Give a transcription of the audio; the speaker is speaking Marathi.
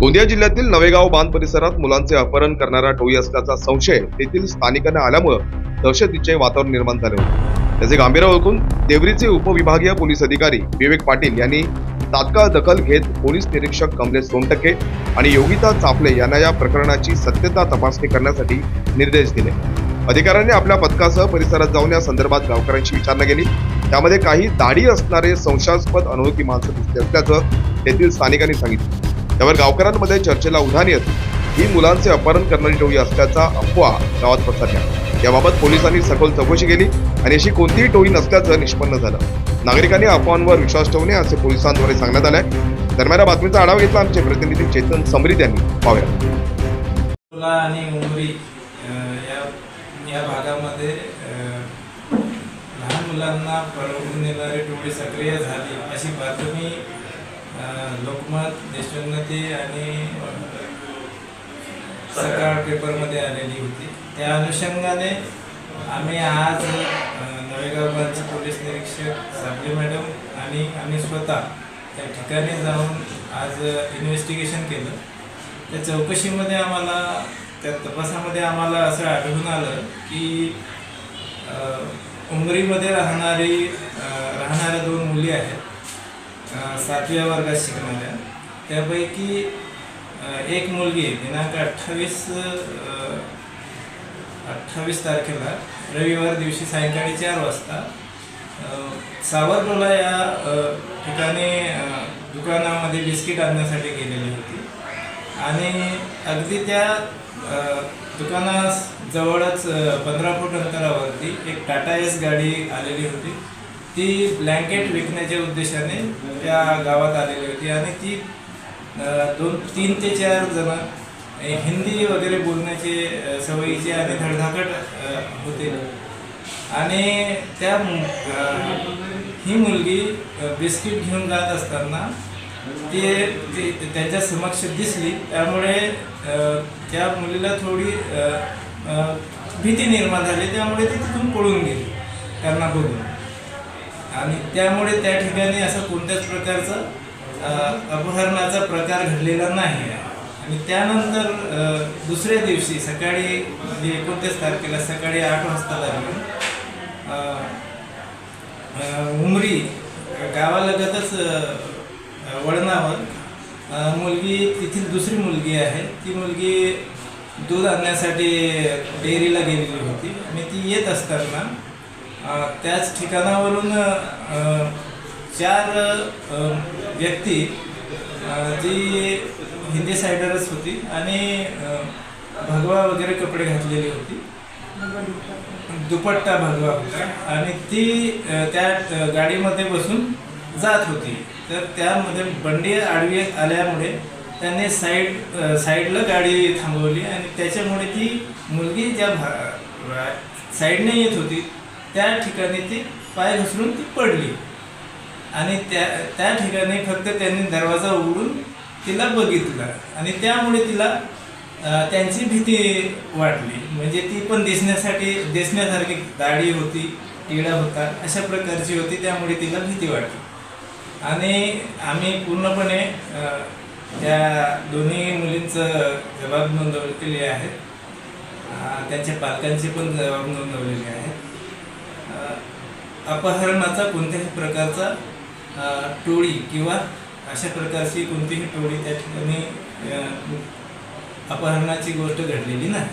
गोंदिया जिल्ह्यातील नवेगाव बांध परिसरात मुलांचे अपहरण करणारा टोळी असल्याचा संशय तेथील स्थानिकांना आल्यामुळं दहशतीचे वातावरण निर्माण झाले होते. त्याचे गांभीर्य ओळखून देवरीचे उपविभागीय पोलीस अधिकारी विवेक पाटील यांनी तात्काळ दखल घेत पोलीस निरीक्षक कमलेश सोनटके आणि योगिता चापले यांना या प्रकरणाची सत्यता तपासणी करण्यासाठी निर्देश दिले. अधिकाऱ्यांनी आपल्या पथकासह परिसरात जाऊन या संदर्भात गावकऱ्यांची विचारणा केली. त्यामध्ये काही दाढी असणारे संशयास्पद अनोळखी माणसं दिसली असल्याचं तेथील स्थानिकांनी सांगितलं. त्यावर गावकऱ्यांमध्ये चर्चेला उधाण येत ही मुलांचे अपहरण करणारी टोळी असल्याचा अफवा गावात पसरल्या. याबाबत पोलिसांनी सखोल चौकशी केली आणि अशी कोणतीही टोळी नसल्याचं निष्पन्न झालं. नागरिकांनी अफवांवर विश्वास ठेवणे असे पोलिसांद्वारे सांगण्यात आलंय दरम्यान या बातमीचा आढावा घेतला आमचे प्रतिनिधी चेतन समरीत यांनी. पाहूया. आणि उमरी या या भागामध्ये लहान मुलांना पळवून नेणारी टोळी सक्रिय झाली अशी बातमी लोकमत देशोन्नती आणि सरकार सकाळ पेपरमध्ये आलेली होती. त्या अनुषंगाने आम्ही आज नवेगावचे पोलीस निरीक्षक साबले मॅडम आणि आम्ही स्वतः त्या ठिकाणी जाऊन आज इन्व्हेस्टिगेशन केलं. त्या चौकशीमध्ये आम्हाला त्या तपासामध्ये आम्हाला असं आढळून आलं की उमरीमध्ये राहणारी राहणाऱ्या दोन मुली आहेत. सातव्या वर्गात शिकणाऱ्या. त्यापैकी एक मुलगी दिनांक अठ्ठावीस अठ्ठावीस तारखेला रविवार दिवशी सायंकाळी चार वाजता अ, या ठिकाणी दुकानामध्ये बिस्किट आणण्यासाठी गेलेली होती. आणि अगदी त्या दुकानास दुकानाजवळच पंधरा फूट अंतरावरती एक टाटा एस गाडी आलेली होती. ती ब्लँकेट विकण्याच्या उद्देशाने त्या गावात आलेली होती आणि ती दोन तीन ते चार जण हिंदी वगैरे बोलण्याचे सवयीचे आणि धडधाकट होते. आणि त्या ही मुलगी बिस्किट घेऊन जात असताना ते त्यांच्या समक्ष दिसली. त्यामुळे त्या मुलीला थोडी भीती निर्माण झाली. त्यामुळे ती तिथून पळून गेली. त्यांना बघून. आणि त्यामुळे त्या ठिकाणी असं कोणत्याच प्रकारचं अपहरणाचा प्रकार घडलेला नाही आहे. आणि त्यानंतर दुसऱ्या दिवशी सकाळी म्हणजे एकोणतीस तारखेला सकाळी आठ वाजता दरम्यान उमरी गावालगतच वळणावर मुलगी तिथील दुसरी मुलगी आहे. ती मुलगी दूध आणण्यासाठी डेअरीला गेलेली होती. आणि ती येत असताना त्याच ठिकाणावरून चार व्यक्ती जी हिंदी सायडरच होती आणि भगवा वगैरे कपडे घातलेली होती. दुपट्टा भगवा होता. आणि ती त्या गाडीमध्ये बसून जात होती. तर त्यामध्ये बंडी आडवी आल्यामुळे त्यांनी साईड साईडला गाडी थांबवली आणि त्याच्यामुळे ती मुलगी ज्या भा साईडने येत होती त्या ठिकाणी ती पाय घसरून ती पडली. आणि त्या त्या ठिकाणी फक्त त्यांनी दरवाजा उघडून तिला बघितलं. आणि त्यामुळे तिला त्यांची भीती वाटली. म्हणजे ती पण दिसण्यासाठी दिसण्यासारखी दाढी होती टिळा होता अशा प्रकारची होती त्यामुळे तिला भीती वाटली. आणि आम्ही पूर्णपणे त्या दोन्ही मुलींचं जबाब नोंदवलेली आहेत. त्यांच्या पालकांचे पण जबाब नोंदवलेले आहेत. अपहरणाचा कोणत्याही प्रकारचा टोळी किंवा अशा प्रकारची कोणतीही टोळी त्या ठिकाणी अपहरणाची गोष्ट घडलेली नाही.